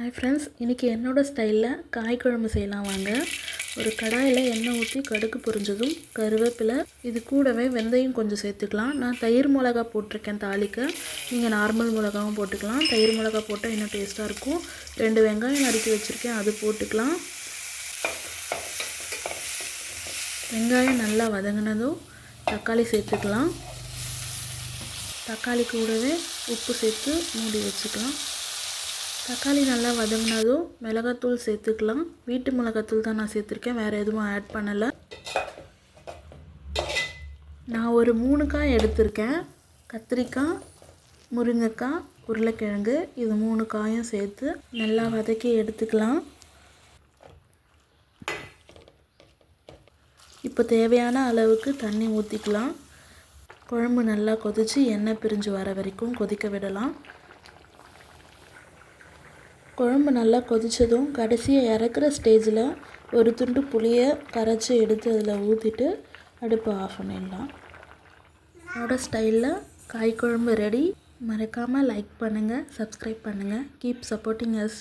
Hi friends இன்றைக்கி என்னோடய ஸ்டைலில் காய் குழம்பு செய்யலாம் வாங்க. ஒரு கடாயில் எண்ணெய் ஊற்றி கடுகு பொரிஞ்சதும் கருவேப்பிலை இது கூடவே வெந்தயம் கொஞ்சம் சேர்த்துக்கலாம். நான் தயிர் மிளகா போட்டிருக்கேன் தாளிக்க. நீங்கள் நார்மல் மிளகாவும் போட்டுக்கலாம். தயிர் மிளகா போட்டால் இன்னும் டேஸ்ட்டாக இருக்கும். ரெண்டு வெங்காயம் நறுக்கி வச்சுருக்கேன் அது போட்டுக்கலாம். வெங்காயம் நல்லா வதங்கினதும் தக்காளி சேர்த்துக்கலாம். தக்காளி கூடவே உப்பு சேர்த்து மூடி வச்சுக்கலாம். தக்காளி நல்லா வதங்கினதும் மிளகாத்தூள் சேர்த்துக்கலாம். வீட்டு மிளகாத்தூள் தான் நான் சேர்த்துருக்கேன். வேறு எதுவும் ஆட் பண்ணலை. நான் ஒரு மூணு காய் எடுத்திருக்கேன். கத்திரிக்காய் முருங்கைக்காய் உருளைக்கிழங்கு இது மூணு காயும் சேர்த்து நல்லா வதக்கி எடுத்துக்கலாம். இப்போ தேவையான அளவுக்கு தண்ணி ஊற்றிக்கலாம் குழம்பு நல்லா கொதித்து எண்ணெய் பிரிஞ்சு வர வரைக்கும் கொதிக்க விடலாம். குழம்பு நல்லா கொதித்ததும் கடைசியாக இறக்குற ஸ்டேஜில் ஒரு துண்டு புளியை கரைச்சி எடுத்து அதில் ஊற்றிட்டு அடுப்பை ஆஃப் பண்ணிடலாம். என்னோட ஸ்டைலில் காய் குழம்பு ரெடி மறக்காமல் லைக் பண்ணுங்கள் சப்ஸ்கிரைப் பண்ணுங்கள் கீப் சப்போர்ட்டிங் அஸ்